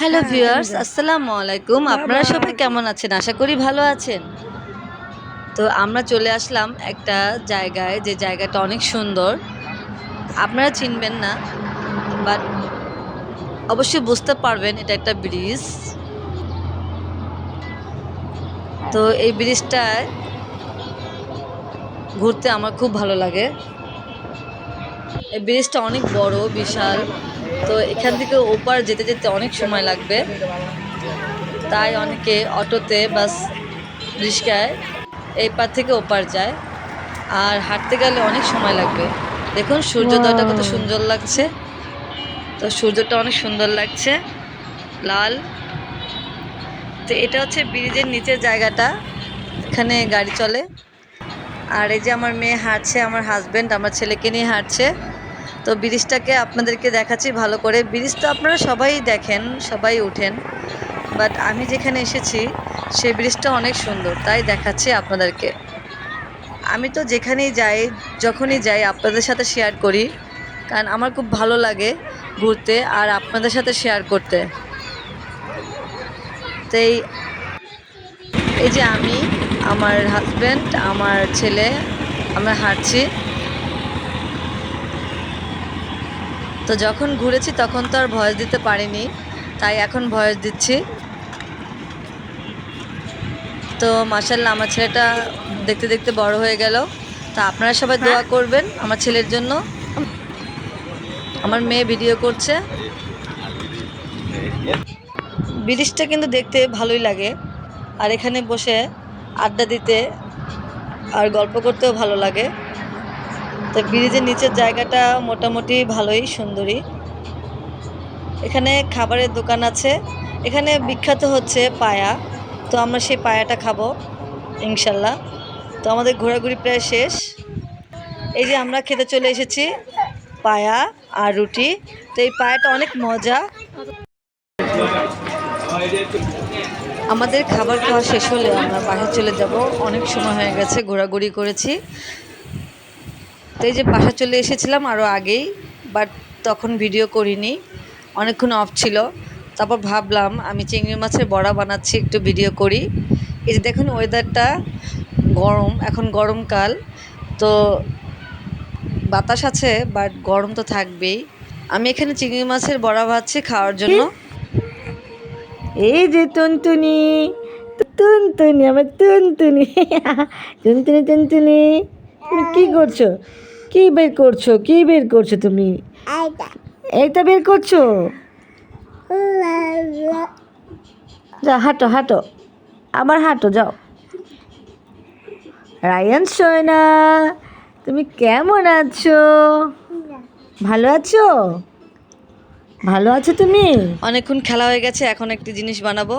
Hello হ্যাঁ, viewers আসসালামু আলাইকুম। আপনারা সবাই কেমন আছেন? আশা করি ভালো আছেন। তো আমরা চলে আসলাম একটা জায়গায় যে জায়গাটা অনেক সুন্দর। আপনারা চিনবেন না বাট অবশ্যই বুঝতে পারবেন এটা একটা ব্রিজ। তো এই ব্রিজটায় ঘুরতে আমার খুব ভালো লাগে। এই ব্রিজটা অনেক বড় বিশাল। তো এখান থেকে ওপার যেতে যেতে অনেক সময় লাগবে। তাই অনেকে অটোতে বাস রিক্সায় এই পার থেকে ওপার যায়। আর হাঁটতে গেলে অনেক সময় লাগবে। দেখুন সূর্যোদয়টা কত সুন্দর লাগছে। তো সূর্যটা অনেক সুন্দর লাগছে লাল। তো এটা হচ্ছে ব্রিজের নিচের জায়গাটা এখানে গাড়ি চলে। আর এই যে আমার মেয়ে হাঁটছে আমার হাজব্যান্ড আমার ছেলেকে নিয়ে হাঁটছে। তো ব্রিজটাকে আপনাদেরকে দেখাচ্ছি ভালো করে। ব্রিজ তো আপনারা সবাই দেখেন, সবাই উঠেন বাট আমি যেখানে এসেছি সেই ব্রিজটা অনেক সুন্দর, তাই দেখাচ্ছি আপনাদেরকে। আমি তো যেখানেই যাই, যখনই যাই, আপনাদের সাথে শেয়ার করি, কারণ আমার খুব ভালো লাগে ঘুরতে আর আপনাদের সাথে শেয়ার করতে। তো এই যে আমি, আমার হাজব্যান্ড আমার ছেলে, আমরা হাঁটছি। তো যখন ঘুরেছি তখন তো আর ভয়েস দিতে পারিনি তাই এখন ভয়েস দিচ্ছি। তো মাসাল্লাহ আমার ছেলেটা দেখতে দেখতে বড় হয়ে গেল। তা আপনারা সবাই দোয়া করবেন আমার ছেলের জন্য। আমার মেয়ে ভিডিও করছে। ব্রিজটা কিন্তু দেখতে ভালোই লাগে। আর এখানে বসে আড্ডা দিতে আর গল্প করতেও ভালো লাগে। তো ব্রিজের নিচের জায়গাটা মোটামুটি ভালোই, সুন্দরী। এখানে খাবারের দোকান আছে। এখানে বিখ্যাত হচ্ছে পায়া। তো আমরা সেই পায়াটা খাব, ইনশাল্লাহ। তো আমাদের ঘোরাঘুরি প্রায় শেষ। এই যে আমরা খেতে চলে এসেছি পায়া আর রুটি। তো এই পায়াটা অনেক মজা। আমাদের খাবার খাওয়া শেষ হলে আমরা বাসায় চলে যাব। অনেক সময় হয়ে গেছে, ঘোরাঘুরি করেছি। তো এই যে বাসা চলে এসেছিলাম আরও আগেই বাট তখন ভিডিও করিনি। অনেকক্ষণ অফ ছিল। তারপর ভাবলাম, আমি চিংড়ি মাছের বড়া বানাচ্ছি, একটু ভিডিও করি। এই যে দেখুন ওয়েদারটা গরম, এখন গরমকাল তো বাতাস আছে বাট গরম তো থাকবেই। আমি এখানে চিংড়ি মাছের বড়া ভাজছি খাওয়ার জন্য। এই যে টুনটুনি টুনটুনি, আমার টুনটুনি। টুনটুনি টুনটুনি, তুমি কি করছ? কি বের করছ? কি বের করছ তুমি? এইটা বের করছ? যা হাঁটো হাঁটো। আবার হাঁটো যাও। রায়ান সোয়না তুমি কেমন আছো? ভালো আছো? ভালো আছো তুমি? অনেকক্ষণ খেলা হয়ে গেছে এখন একটি জিনিস বানাবো।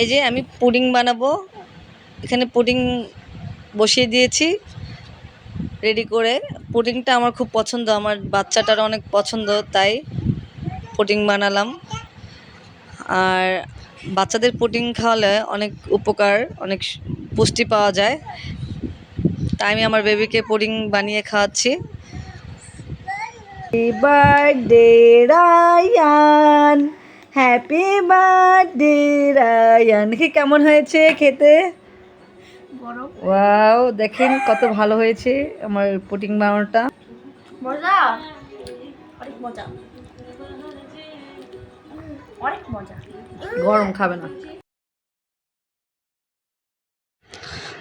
এই যে আমি পুডিং বানাবো। এখানে পুডিং বসিয়ে দিয়েছি। রেডি করে। পুডিংটা আমার খুব পছন্দ, আমার বাচ্চাটার অনেক পছন্দ, তাই পুডিং বানালাম। আর বাচ্চাদের পুডিং খাওয়ালে অনেক উপকার, অনেক পুষ্টি পাওয়া যায়। তাই আমি আমার বেবিকে পুডিং বানিয়ে খাওয়াচ্ছি। হ্যাপি বার্থডে রায়ান দেখি কেমন হয়েছে খেতে। ওয়াও দেখেন কত ভালো হয়েছে আমার পুটিং বানানোটা। মজা? অনেক মজা। অনেক মজা। গরম খাবে না।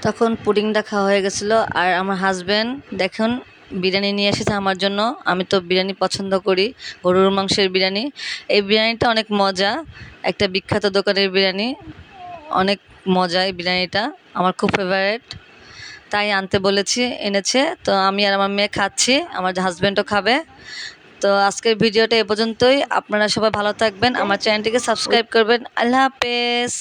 তখন পুডিংটা খাওয়া হয়ে গেছিল আর আমার হাজব্যান্ড দেখুন বিরিয়ানি নিয়ে এসেছে আমার জন্য। আমি তো বিরিয়ানি পছন্দ করি গরুর মাংসের বিরিয়ানি। এই বিরিয়ানিটা অনেক মজা একটা বিখ্যাত দোকানের বিরিয়ানি। অনেক মজায় বিরিয়ানিটা, আমার খুব ফেভারেট তাই আনতে বলেছি, এনেছে। তো আমি আর আমার মেয়ে খাচ্ছি, আমার হাজব্যান্ডও খাবে। তো আজকের ভিডিওটা এ পর্যন্তই। আপনারা সবাই ভালো থাকবেন। আমার চ্যানেলটিকে সাবস্ক্রাইব করবেন। আল্লাহ হাফেজ।